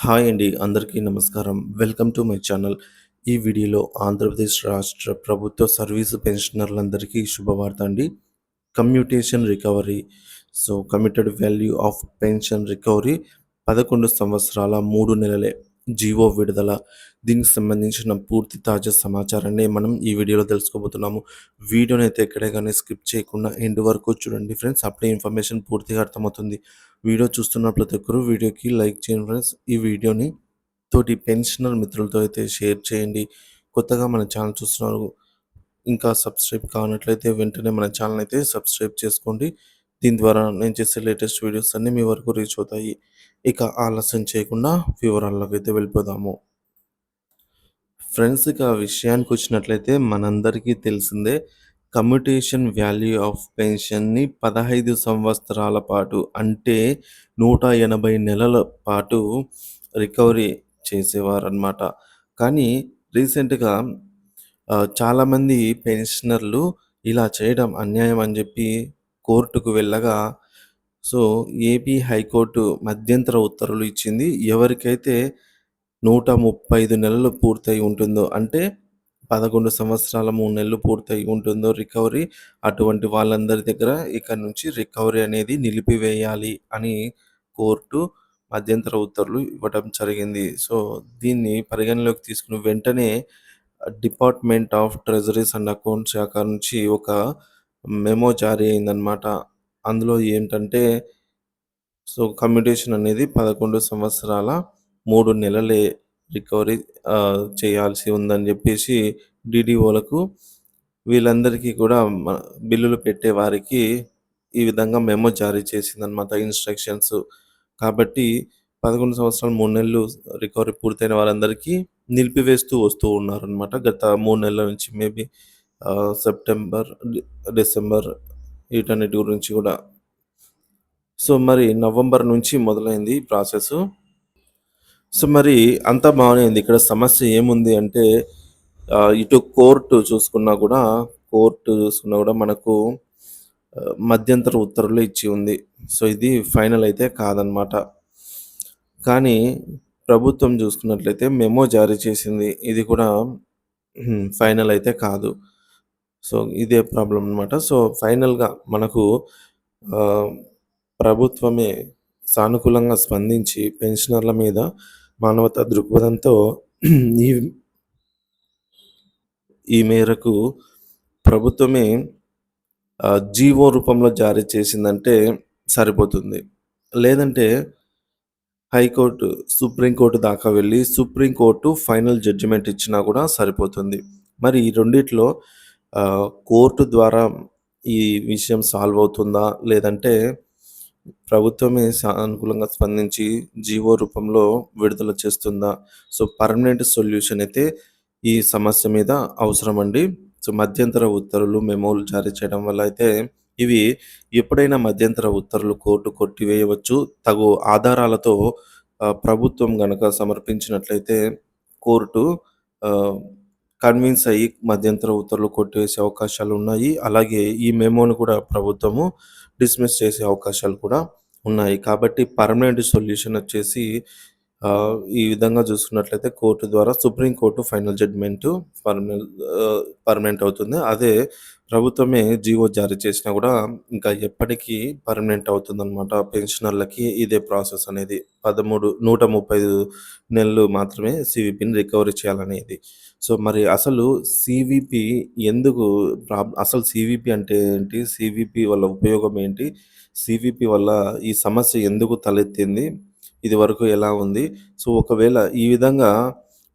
Hi అండి అందరికీ నమస్కారం. Welcome to my channel. ఈ వీడియోలో ఆంధ్రప్రదేశ్ రాష్ట్ర ప్రభుత్వ సర్వీసు పెన్షనర్లందరికీ శుభవార్త అండి. Commutation recovery. So committed value of pension recovery పదకొండు సంవత్సరాల మూడు నెలలే. జీవో విడుదల. దీనికి సంబంధించిన పూర్తి తాజా సమాచారాన్ని మనం ఈ వీడియోలో తెలుసుకోబోతున్నాము. వీడియోని అయితే ఎక్కడే కానీ స్కిప్ చేయకుండా ఎండ్ వరకు చూడండి ఫ్రెండ్స్. అప్పుడే ఇన్ఫర్మేషన్ పూర్తిగా అర్థమవుతుంది. వీడియో చూస్తున్న ప్రతి ఒక్కరూ వీడియోకి లైక్ చేయండి ఫ్రెండ్స్. ఈ వీడియోని తోటి పెన్షనర్ మిత్రులతో అయితే షేర్ చేయండి. కొత్తగా మన ఛానల్ చూస్తున్నారు ఇంకా సబ్స్క్రైబ్ కానట్లయితే వెంటనే మన ఛానల్ అయితే సబ్స్క్రైబ్ చేసుకోండి. దీని ద్వారా నేను చేసే లేటెస్ట్ వీడియోస్ అన్నీ మీ వరకు రీచ్ అవుతాయి. ఇక ఆలస్యం చేయకుండా వివరాల్లోకి అయితే వెళ్ళిపోదాము. ఫ్రెండ్స్ ఇక విషయానికి వచ్చినట్లయితే మనందరికీ తెలిసిందే కమ్యూటేషన్ వాల్యూ ఆఫ్ పెన్షన్ని పదహైదు సంవత్సరాల పాటు అంటే నూట ఎనభై నెలల పాటు రికవరీ చేసేవారనమాట కానీ రీసెంట్గా చాలామంది పెన్షనర్లు ఇలా చేయడం అన్యాయం అని చెప్పి కోర్టుకు వెళ్ళగా సో ఏపీ హైకోర్టు మధ్యంతర ఉత్తర్వులు ఇచ్చింది ఎవరికైతే నూట ముప్పై ఐదు నెలలు పూర్తయి ఉంటుందో అంటే పదకొండు సంవత్సరాల మూడు నెలలు పూర్తయి ఉంటుందో రికవరీ అటువంటి వాళ్ళందరి దగ్గర ఇక్కడ నుంచి రికవరీ అనేది నిలిపివేయాలి అని కోర్టు మధ్యంతర ఉత్తర్వులు ఇవ్వడం జరిగింది. సో దీన్ని పరిగణలోకి తీసుకుని వెంటనే department of treasuries and account శాఖ నుంచి ఒక మెమో జారీ అయిందనమాట అందులో ఏంటంటే సో కమ్యూటేషన్ అనేది పదకొండు సంవత్సరాల మూడు నెలలే రికవరీ చేయాల్సి ఉందని చెప్పేసి డిడిఓలకు వీళ్ళందరికీ కూడా బిల్లులు పెట్టే వారికి ఈ విధంగా మెమో జారీ చేసిందనమాట ఇన్స్ట్రక్షన్స్ కాబట్టి పదకొండు సంవత్సరాలు మూడు నెలలు రికవరీ పూర్తయిన వారందరికీ నిలిపివేస్తూ వస్తూ ఉన్నారనమాట గత మూడు నెలల నుంచి మేబీ. సెప్టెంబర్ డిసెంబర్ వీటన్నిటి గురించి కూడా. సో మరి నవంబర్ నుంచి మొదలైంది ప్రాసెస్. సో మరి అంతా బాగానే ఇక్కడ సమస్య ఏముంది అంటే ఇటు కోర్టు చూసుకున్నా కూడా కోర్టు చూసుకున్నా కూడా మనకు మధ్యంతర ఉత్తర్వులు ఇచ్చి ఉంది. సో ఇది ఫైనల్ అయితే కాదనమాట. కానీ ప్రభుత్వం చూసుకున్నట్లయితే మెమో జారీ చేసింది. ఇది కూడా ఫైనల్ అయితే కాదు. సో ఇదే ప్రాబ్లం అనమాట సో ఫైనల్గా మనకు ప్రభుత్వమే సానుకూలంగా స్పందించి పెన్షనర్ల మీద మానవతా దృక్పథంతో ఈ ఈ మేరకు ప్రభుత్వమే జీవో రూపంలో జారీ చేసిందంటే సరిపోతుంది. లేదంటే హైకోర్టు సుప్రీంకోర్టు దాకా వెళ్ళి సుప్రీంకోర్టు ఫైనల్ జడ్జిమెంట్ ఇచ్చినా కూడా సరిపోతుంది. మరి ఈ రెండిట్లో కోర్టు ద్వారా ఈ విషయం సాల్వ్ అవుతుందా? లేదంటే ప్రభుత్వమే సానుకూలంగా స్పందించి జీవో రూపంలో విడుదల చేస్తుందా? సో పర్మనెంట్ సొల్యూషన్ అయితే ఈ సమస్య మీద అవసరం అండి సో మధ్యంతర ఉత్తర్వులు మెమోలు జారీ చేయడం వల్ల అయితే ఇవి ఎప్పుడైనా మధ్యంతర ఉత్తర్వులు కోర్టు కొట్టివేయవచ్చు. తగు ఆధారాలతో ప్రభుత్వం గనక సమర్పించినట్లయితే కోర్టు కన్విన్స్ అయ్యి మధ్యంతర ఉత్తర్వులు కొట్టేసే అవకాశాలు ఉన్నాయి. అలాగే ఈ మెమోను కూడా ప్రభుత్వము డిస్మిస్ చేసే అవకాశాలు కూడా ఉన్నాయి. కాబట్టి పర్మనెంట్ సొల్యూషన్ వచ్చేసి ఈ విధంగా చూసుకున్నట్లయితే కోర్టు ద్వారా Supreme Court final judgment permanent permanent అవుతుంది. అదే ప్రభుత్వమే జీవో జారీ చేసినా కూడా ఇంకా ఎప్పటికీ పర్మనెంట్ అవుతుందన్నమాట పెన్షనర్లకి ఇదే ప్రాసెస్ అనేది. పదమూడు నూట ముప్పై నెలలు మాత్రమే సివిపిని రికవరీ చేయాలనేది. సో మరి అసలు సివిపి ఎందుకు ప్రాబ్ అసలు సివిపి అంటే ఏంటి? సివిపి వల్ల ఉపయోగం ఏంటి? సివిపి వల్ల ఈ సమస్య ఎందుకు తలెత్తింది? ఇది వరకు ఎలా ఉంది? సో ఒకవేళ ఈ విధంగా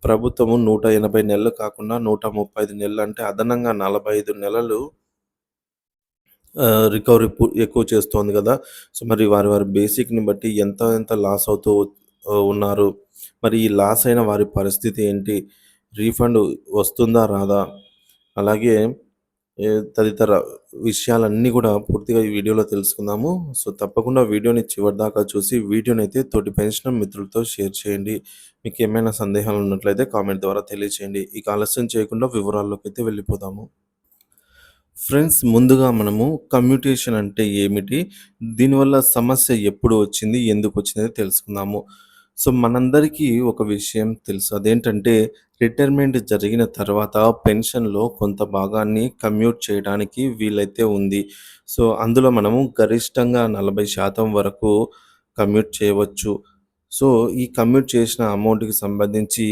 ప్రభుత్వము నూట ఎనభై నెలలు కాకుండా నూట ముప్పై ఐదు నెలలు అంటే అదనంగా నలభై ఐదు నెలలు రికవరీ ఎక్కువ చేస్తోంది కదా. సో మరి వారి వారి బేసిక్ని బట్టి ఎంత ఎంత లాస్ అవుతూ ఉన్నారు? మరి ఈ లాస్ అయిన వారి పరిస్థితి ఏంటి? రీఫండ్ వస్తుందా రాదా? అలాగే తదితర విషయాలన్నీ కూడా పూర్తిగా ఈ వీడియోలో తెలుసుకుందాము. సో తప్పకుండా వీడియోని చివరిదాకా చూసి వీడియోని అయితే తోటి పెన్షన్ మిత్రులతో షేర్ చేయండి. మీకు ఏమైనా సందేహాలు ఉన్నట్లయితే కామెంట్ ద్వారా తెలియచేయండి. ఇక ఆలస్యం చేయకుండా వివరాల్లోకి అయితే వెళ్ళిపోదాము. ఫ్రెండ్స్ ముందుగా మనము కమ్యూటేషన్ అంటే ఏమిటి? దీనివల్ల సమస్య ఎప్పుడు వచ్చింది? ఎందుకు వచ్చింది? తెలుసుకుందాము. సో, మనందరికీ ఒక విషయం తెలుసు. అదేంటంటే రిటైర్మెంట్ జరిగిన తర్వాత పెన్షన్‌లో కొంత భాగాన్ని కమ్యూట్ చేయడానికి వీలైతే ఉంది. సో, అందులో మనము గరిష్టంగా 40% వరకు కమ్యూట్ చేయవచ్చు. సో, ఈ కమ్యూట్ చేసిన అమౌంట్‌కి సంబంధించి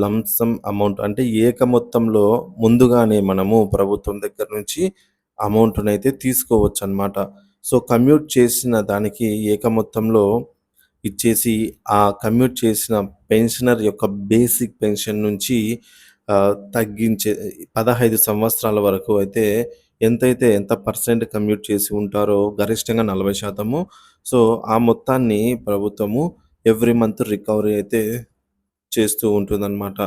లంసమ్ అమౌంట్ అంటే ఏక మొత్తంలో ముందుగానే మనము ప్రభుత్వం దగ్గర నుంచి అమౌంట్‌నైతే తీసుకోవచ్చనమాట. సో, కమ్యూట్ చేసిన దానికి ఏక మొత్తంలో ఇచ్చేసి, ఆ కమ్యూట్ చేసిన పెన్షనర్ యొక్క బేసిక్ పెన్షన్ నుంచి తగ్గించే 15 సంవత్సరాల వరకు అయితే ఎంతైతే ఎంత పర్సెంట్ కమ్యూట్ చేసి ఉంటారో గరిష్టంగా 40% సో, ఆ మొత్తాన్ని ప్రభుత్వము ఎవ్రీ మంత్ రికవరీ అయితే చేస్తూ ఉంటుందన్నమాట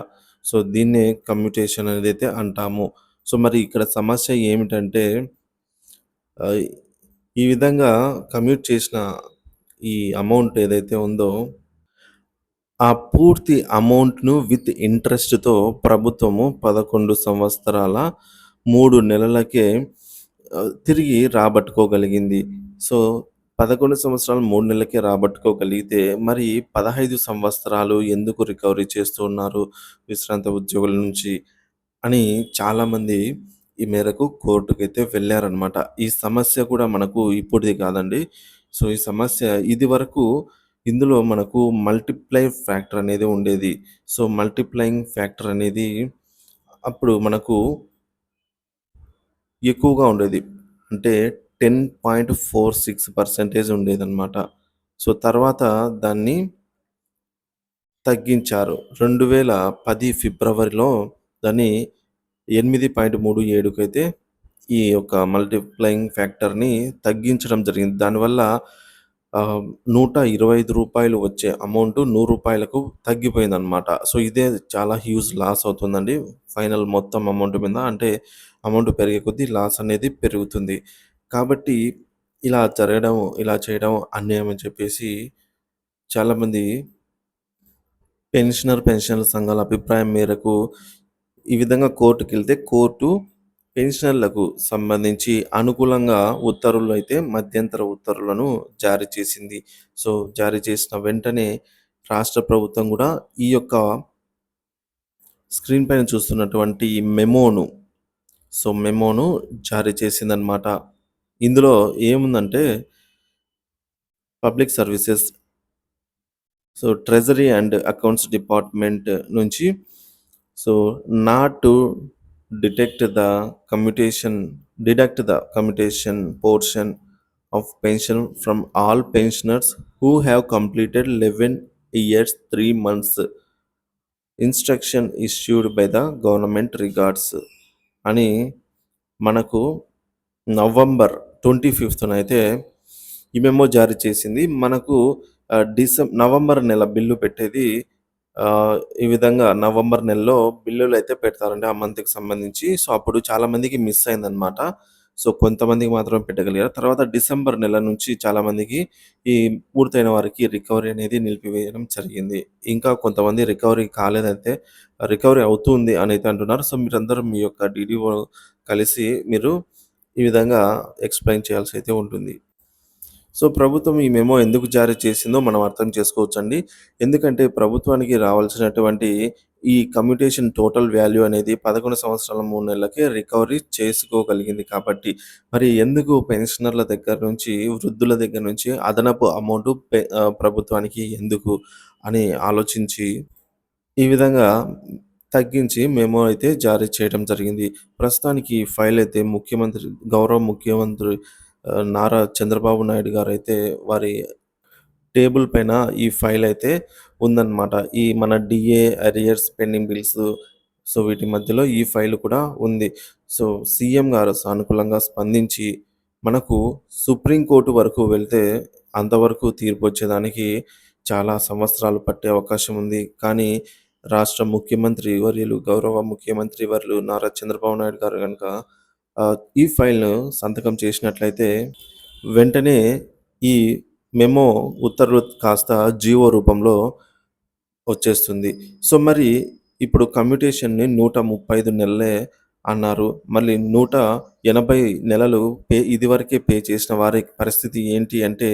సో, దీన్నే కమ్యూటేషన్ అనేది అయితే అంటాము. సో, మరి ఇక్కడ సమస్య ఏమిటంటే ఈ విధంగా కమ్యూట్ చేసిన ఈ అమౌంట్ ఏదైతే ఉందో ఆ పూర్తి అమౌంట్‌ను విత్ ఇంట్రెస్ట్‌తో ప్రభుత్వము 11 సంవత్సరాల మూడు నెలలకే తిరిగి రాబట్టుకోగలిగింది. సో, 11 సంవత్సరాలు మూడు నెలలకే రాబట్టుకోగలిగితే మరి 15 సంవత్సరాలు ఎందుకు రికవరీ చేస్తూ ఉన్నారు విశ్రాంత ఉద్యోగుల నుంచి అని చాలామంది ఈ మేరకు కోర్టుకైతే వెళ్ళారనమాట ఈ సమస్య కూడా మనకు ఇప్పుడుది కాదండి. సో, ఈ సమస్య ఇదివరకు ఇందులో మనకు మల్టిప్లై ఫ్యాక్టర్ అనేది ఉండేది. సో, మల్టిప్లయింగ్ ఫ్యాక్టర్ అనేది అప్పుడు మనకు ఎక్కువగా ఉండేది. అంటే ten point four six percentage ఉండేదన్నమాట సో, తర్వాత దాన్ని తగ్గించారు. 2010 ఫిబ్రవరిలో దాన్ని 8.37కైతే ఈ యొక్క మల్టిప్లయింగ్ ఫ్యాక్టర్‌ని తగ్గించడం జరిగింది. దానివల్ల నూట ఇరవై ఐదు రూపాయలు వచ్చే అమౌంట్ నూరు రూపాయలకు తగ్గిపోయింది అనమాట సో, ఇదే చాలా హ్యూజ్ లాస్ అవుతుందండి. ఫైనల్ మొత్తం అమౌంట్ మీద అంటే అమౌంట్ పెరిగే కొద్దీ లాస్ అనేది పెరుగుతుంది. కాబట్టి ఇలా జరగడం, ఇలా చేయడం అన్యాయం అని చెప్పేసి చాలామంది పెన్షనర్, పెన్షనర్ సంఘాల అభిప్రాయం మేరకు ఈ విధంగా కోర్టుకి వెళ్తే కోర్టు పెన్షనర్లకు సంబంధించి అనుకూలంగా ఉత్తర్వులు అయితే మధ్యంతర ఉత్తర్వులను జారీ చేసింది. సో, జారీ చేసిన వెంటనే రాష్ట్ర ప్రభుత్వం కూడా ఈ యొక్క స్క్రీన్ పైన చూస్తున్నటువంటి మెమోను సో, మెమోను జారీ చేసిందనమాట. ఇందులో ఏముందంటే public services so, treasury and accounts department నుంచి so, not detect the commutation deduct the commutation portion of pension from all pensioners who have completed 11 years three months instruction issued by the government records అని మనకు November 25థ్‌నైతే ఈ memo జారీ చేసింది. మనకు ఆహ్, November నెల bill పెట్టేది ఈ విధంగా నవంబర్ నెలలో బిల్లులు అయితే పెడతారండి ఆ మంత్‌కి సంబంధించి. సో, అప్పుడు చాలామందికి మిస్ అయిందనమాట. సో, కొంతమందికి మాత్రమే పెట్టగలిగారు. తర్వాత డిసెంబర్ నెల నుంచి చాలామందికి ఈ పూర్తయిన వారికి రికవరీ అనేది నిలిపివేయడం జరిగింది. ఇంకా కొంతమంది రికవరీ కాలేదైతే రికవరీ అవుతుంది అని అయితే అంటున్నారు. సో, మీరందరూ మీ యొక్క డీడీఓ కలిసి మీరు ఈ విధంగా ఎక్స్‌ప్లెయిన్ చేయాల్సి అయితే ఉంటుంది. సో, ప్రభుత్వం ఈ మెమో ఎందుకు జారీ చేసిందో మనం అర్థం చేసుకోవచ్చండి. ఎందుకంటే ప్రభుత్వానికి రావాల్సినటువంటి ఈ కమ్యూటేషన్ టోటల్ వాల్యూ అనేది 11 సంవత్సరాల మూడు నెలలకే రికవరీ చేసుకోగలిగింది కాబట్టి, మరి ఎందుకు పెన్షనర్ల దగ్గర నుంచి, వృద్ధుల దగ్గర నుంచి అదనపు అమౌంట్ పె ప్రభుత్వానికి ఎందుకు అని ఆలోచించి ఈ విధంగా తగ్గించి మెమో అయితే జారీ చేయడం జరిగింది. ప్రస్తుతానికి ఈ ఫైల్ అయితే ముఖ్యమంత్రి గౌరవ ముఖ్యమంత్రి నారా చంద్రబాబు నాయుడు గారు అయితే వారి టేబుల్ పైన ఈ ఫైల్ అయితే ఉందన్నమాట. ఈ మన DA, arrears, pending bills so, వీటి మధ్యలో ఈ ఫైల్ కూడా ఉంది. సో, సీఎం గారు సానుకూలంగా స్పందించి మనకు సుప్రీంకోర్టు వరకు వెళ్తే అంతవరకు తీర్పు వచ్చేదానికి చాలా సంవత్సరాలు పట్టే అవకాశం ఉంది. కానీ రాష్ట్ర ముఖ్యమంత్రి వర్యులు గౌరవ ముఖ్యమంత్రి వర్యులు నారా చంద్రబాబు నాయుడు గారు కనుక ఈ ఫైల్‌ను సంతకం చేసినట్లయితే వెంటనే ఈ మెమో ఉత్తర్వులు కాస్త జీవో రూపంలో వచ్చేస్తుంది. సో, మరి ఇప్పుడు కమ్యూటేషన్‌ని 135 నెలలే అన్నారు. మళ్ళీ 180 నెలలు పే ఇదివరకే పే చేసిన వారి పరిస్థితి ఏంటి అంటే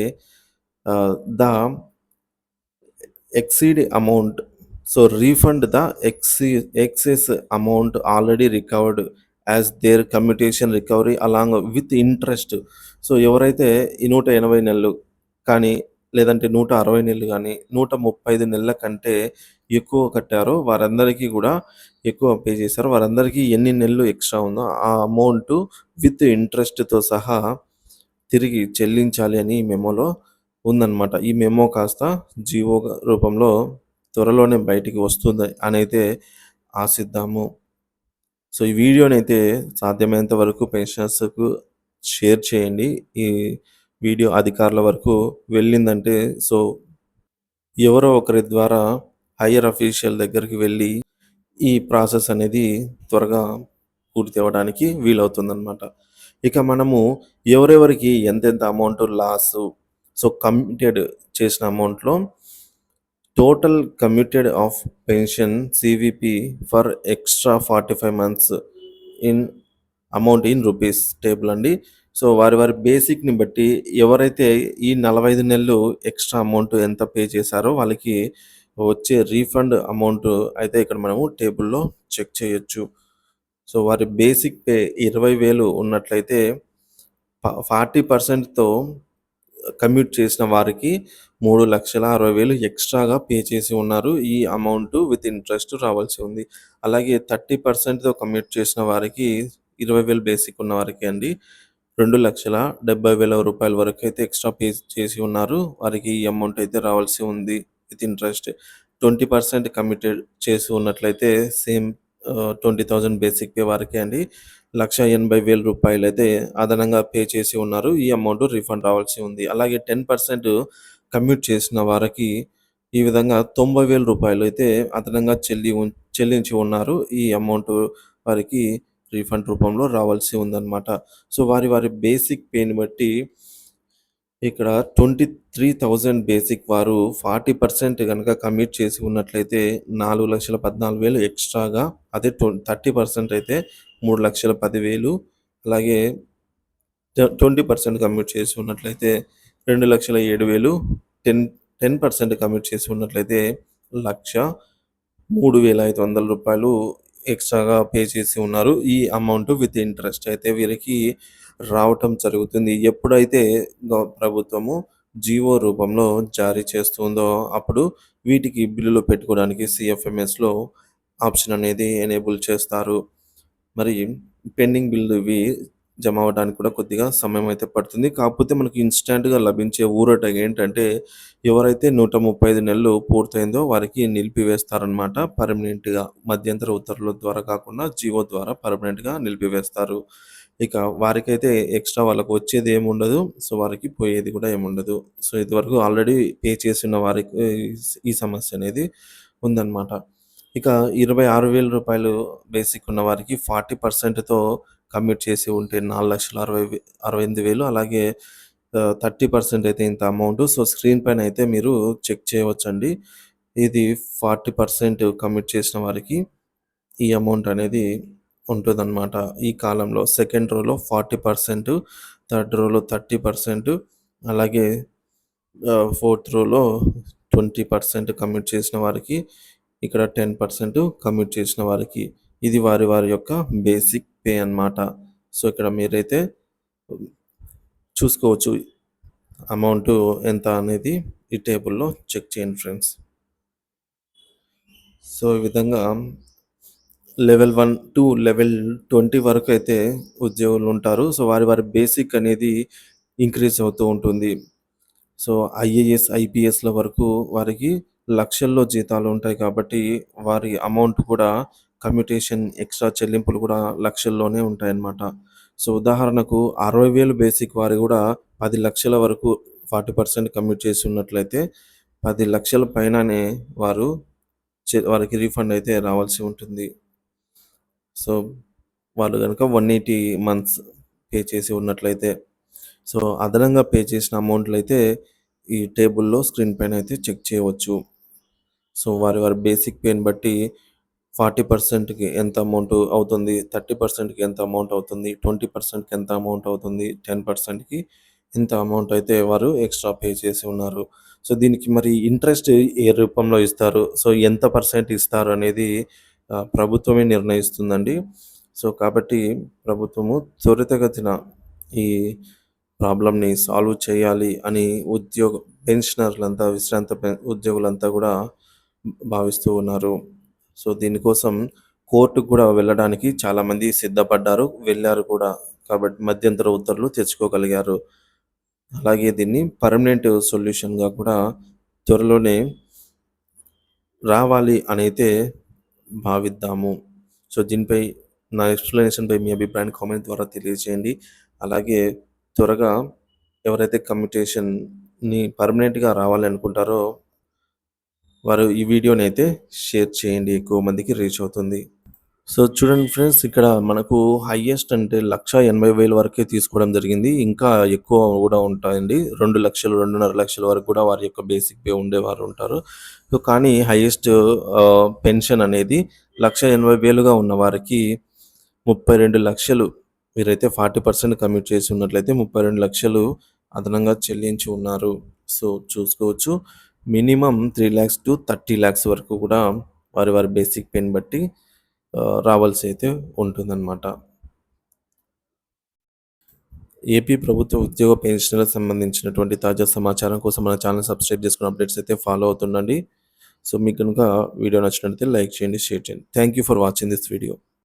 the exceed amount so refund the ఎక్సీ excess amount already recovered as their commutation recovery along with interest so ఎవరైతే ఈ నూట ఎనభై నెలలు కానీ లేదంటే నూట అరవై నెలలు కానీ నూట ముప్పై ఐదు నెలల కంటే ఎక్కువ కట్టారో వారందరికీ కూడా ఎక్కువ పే చేశారు. వారందరికీ ఎన్ని నెలలు ఎక్స్ట్రా ఉందో ఆ అమౌంట్ విత్ ఇంట్రెస్ట్తో సహా తిరిగి చెల్లించాలి అని ఈ మెమోలో ఉందన్నమాట. ఈ మెమో కాస్త జీవో రూపంలో త్వరలోనే బయటికి వస్తుంది అని అయితే ఆశిద్దాము. సో ఈ వీడియోని అయితే సాధ్యమైనంత వరకు పెన్షనర్స్కు షేర్ చేయండి. ఈ వీడియో అధికారుల వరకు వెళ్ళిందంటే సో ఎవరో ఒకరి ద్వారా హయ్యర్ అఫీషియల్ దగ్గరికి వెళ్ళి ఈ ప్రాసెస్ అనేది త్వరగా పూర్తి అవ్వడానికి వీలవుతుందన్నమాట. ఇక మనము ఎవరెవరికి ఎంతెంత అమౌంట్ లాస్ సో కమిటెడ్ చేసిన అమౌంట్లో total committed of pension CVP for extra forty five months in amount in rupees table అండి. సో వారి వారి బేసిక్ని బట్టి ఎవరైతే ఈ నలభై ఐదు నెలలు ఎక్స్ట్రా అమౌంట్ ఎంత పే చేశారో వాళ్ళకి వచ్చే రీఫండ్ అమౌంట్ అయితే ఇక్కడ మనము టేబుల్లో చెక్ చేయొచ్చు. సో వారి బేసిక్ పే ఇరవై వేలు ఉన్నట్లయితే ఫార్టీ పర్సెంట్తో కమ్యూట్ చేసిన వారికి మూడు లక్షల అరవై వేలు ఎక్స్ట్రాగా పే చేసి ఉన్నారు. ఈ అమౌంట్ విత్ ఇంట్రెస్ట్ రావాల్సి ఉంది. అలాగే థర్టీ పర్సెంట్తో కమ్యూట్ చేసిన వారికి ఇరవై వేలు బేసిక్ ఉన్న వారికి అండి. రెండు లక్షల డెబ్బై వేల రూపాయల వరకు అయితే ఎక్స్ట్రా పే చేసి ఉన్నారు. వారికి ఈ అమౌంట్ అయితే రావాల్సి ఉంది with interest twenty percent committed చేసి ఉన్నట్లయితే same twenty thousand basic pay వారికి అండి. లక్ష ఎనభై వేల రూపాయలు అయితే అదనంగా పే చేసి ఉన్నారు. ఈ అమౌంట్ రిఫండ్ రావాల్సి ఉంది. అలాగే టెన్ పర్సెంట్ కమ్యూట్ చేసిన వారికి ఈ విధంగా తొంభై వేల రూపాయలు అయితే అదనంగా చెల్లి చెల్లించి ఉన్నారు. ఈ అమౌంట్ వారికి రీఫండ్ రూపంలో రావాల్సి ఉందన్నమాట. సో వారి వారి బేసిక్ పేని బట్టి ఇక్కడ ట్వంటీ త్రీ థౌజండ్ బేసిక్ వారు ఫార్టీ పర్సెంట్ కనుక కమిట్ చేసి ఉన్నట్లయితే నాలుగు లక్షల పద్నాలుగు వేలు ఎక్స్ట్రాగా అదే థర్టీ పర్సెంట్ అయితే మూడు లక్షల పదివేలు అలాగే ట్వంటీ పర్సెంట్ కమిట్ చేసి ఉన్నట్లయితే రెండు లక్షల ఏడు వేలు టెన్ టెన్ పర్సెంట్ కమిట్ చేసి ఉన్నట్లయితే లక్ష మూడు వేల ఐదు వందల రూపాయలు ఎక్స్ట్రాగా పే చేసి ఉన్నారు. ఈ అమౌంట్ విత్ ఇంట్రెస్ట్ అయితే వీరికి రావటం జరుగుతుంది. ఎప్పుడైతే ప్రభుత్వము జీవో రూపంలో జారీ చేస్తుందో అప్పుడు వీటికి బిల్లులు పెట్టుకోవడానికి సిఎఫ్ఎంఎస్లో ఆప్షన్ అనేది ఎనేబుల్ చేస్తారు. మరి పెండింగ్ బిల్లు ఇవి జమ అవ్వడానికి కూడా కొద్దిగా సమయం అయితే పడుతుంది. కాకపోతే మనకి ఇన్స్టెంట్గా లభించే ఊరట ఏంటంటే ఎవరైతే నూట ముప్పై ఐదు నెలలు పూర్తయిందో వారికి నిలిపివేస్తారనమాట పర్మనెంట్గా మధ్యంతర ఉత్తర్వుల ద్వారా కాకుండా జీవో ద్వారా పర్మనెంట్గా నిలిపివేస్తారు ఇక వారికైతే ఎక్స్ట్రా వాళ్ళకు వచ్చేది ఏముండదు సో వారికి పోయేది కూడా ఏముండదు సో ఇదివరకు ఆల్రెడీ పే చేసిన వారికి ఈ సమస్య అనేది ఉందన్నమాట. ఇక ఇరవై ఆరు వేల రూపాయలు బేసిక్ ఉన్న వారికి ఫార్టీ పర్సెంట్తో కమిట్ చేసి ఉంటే నాలుగు లక్షల అరవై అరవై ఎనిమిది వేలు. అలాగే థర్టీ పర్సెంట్ అయితే ఇంత అమౌంట్ సో స్క్రీన్ పైన అయితే మీరు చెక్ చేయవచ్చండి. ఇది ఫార్టీ పర్సెంట్ కమిట్ చేసిన వారికి ఈ అమౌంట్ అనేది ఉంటుందన్నమాట. ఈ కాలంలో సెకండ్ రోలో ఫార్టీ పర్సెంట్ థర్డ్ రోలో థర్టీ పర్సెంట్ అలాగే ఫోర్త్ రోలో ట్వంటీ పర్సెంట్ కమిట్ చేసిన వారికి ఇక్కడ టెన్ పర్సెంట్ కమిట్ చేసిన వారికి ఇది వారి వారి యొక్క బేసిక్ పే అన్నమాట. సో ఇక్కడ మీరైతే చూసుకోవచ్చు అమౌంట్ ఎంత అనేది ఈ టేబుల్లో చెక్ చేయండి ఫ్రెండ్స్. సో ఈ విధంగా level one to level twenty వరకు అయితే ఉద్యోగులు ఉంటారు. సో వారి వారి బేసిక్ అనేది ఇంక్రీజ్ అవుతూ ఉంటుంది. సో ఐఏఎస్ ఐపీఎస్ల వరకు వారికి లక్షల్లో జీతాలు ఉంటాయి కాబట్టి వారి అమౌంట్ కూడా కమ్యూటేషన్ ఎక్స్ట్రా చెల్లింపులు కూడా లక్షల్లోనే ఉంటాయన్నమాట. సో ఉదాహరణకు అరవై వేలు బేసిక్ వారి కూడా పది లక్షల వరకు ఫార్టీ పర్సెంట్ కమ్యూట్ చేసి ఉన్నట్లయితే పది లక్షల పైననే వారు వారికి రీఫండ్ అయితే రావాల్సి ఉంటుంది. సో వాళ్ళు కనుక వన్ ఎయిటీ మంత్స్ పే చేసి ఉన్నట్లయితే సో అదనంగా పే చేసిన అమౌంట్లు అయితే ఈ టేబుల్లో స్క్రీన్ పైన అయితే చెక్ చేయవచ్చు. సో వారి వారి బేసిక్ పేని బట్టి ఫార్టీ పర్సెంట్కి ఎంత అమౌంట్ అవుతుంది థర్టీ పర్సెంట్కి ఎంత అమౌంట్ అవుతుంది ట్వంటీ పర్సెంట్కి ఎంత అమౌంట్ అవుతుంది టెన్ పర్సెంట్కి ఇంత అమౌంట్ అయితే వారు ఎక్స్ట్రా పే చేసి ఉన్నారు. సో, దీనికి మరి ఇంట్రెస్ట్ ఏ రూపంలో ఇస్తారు? సో, ఎంత పర్సెంట్ ఇస్తారు అనేది ప్రభుత్వమే నిర్ణయిస్తుందండి. సో, కాబట్టి ప్రభుత్వము త్వరితగతిన ఈ ప్రాబ్లమ్‌ని సాల్వ్ చేయాలి అని ఉద్యోగ పెన్షనర్లంతా విశ్రాంత పె ఉద్యోగులంతా కూడా భావిస్తూ ఉన్నారు. సో, దీనికోసం కోర్టుకు కూడా వెళ్ళడానికి చాలామంది సిద్ధపడ్డారు. వెళ్ళారు కూడా. కాబట్టి మధ్యంతర ఉత్తర్వులు తెచ్చుకోగలిగారు. అలాగే దీన్ని పర్మనెంట్ సొల్యూషన్‌గా కూడా త్వరలోనే రావాలి అనైతే భావిద్దాము. సో, దీనిపై నా ఎక్స్‌ప్లనేషన్‌పై మీ అభిప్రాయాన్ని కామెంట్ ద్వారా తెలియజేయండి. అలాగే త్వరగా ఎవరైతే కమ్యుటేషన్‌ని పర్మనెంట్‌గా రావాలి అనుకుంటారో వారు ఈ వీడియోని అయితే షేర్ చేయండి. ఎక్కువ మందికి రీచ్ అవుతుంది. సో, చూడండి ఫ్రెండ్స్ ఇక్కడ మనకు హైయెస్ట్ అంటే లక్ష ఎనభై వేల వరకే తీసుకోవడం జరిగింది. ఇంకా ఎక్కువ కూడా ఉంటాయండి. 2,00,000, 2,50,000 వరకు కూడా వారి యొక్క బేసిక్ పే ఉండేవారు ఉంటారు. సో, కానీ హైయెస్ట్ పెన్షన్ అనేది 1,80,000గా ఉన్న వారికి 32,00,000 వీరైతే 40% కమిట్ చేసి ఉన్నట్లయితే 32,00,000 అదనంగా చెల్లించి ఉన్నారు. సో, చూసుకోవచ్చు. మినిమమ్ 3,00,000-30,00,000 వరకు కూడా వారి వారి బేసిక్ పెయిన్ బట్టి రావాల్సి అయితే ఉంటుందన్నమాట. ఏపీ ప్రభుత్వ ఉద్యోగ పెన్షన్‌లకు సంబంధించినటువంటి తాజా సమాచారం కోసం మన ఛానల్ సబ్స్క్రైబ్ చేసుకున్న అప్డేట్స్ అయితే ఫాలో అవుతుండండి. సో, మీకు కనుక వీడియో నచ్చినట్లయితే లైక్ చేయండి, షేర్ చేయండి. Thank you for watching this video.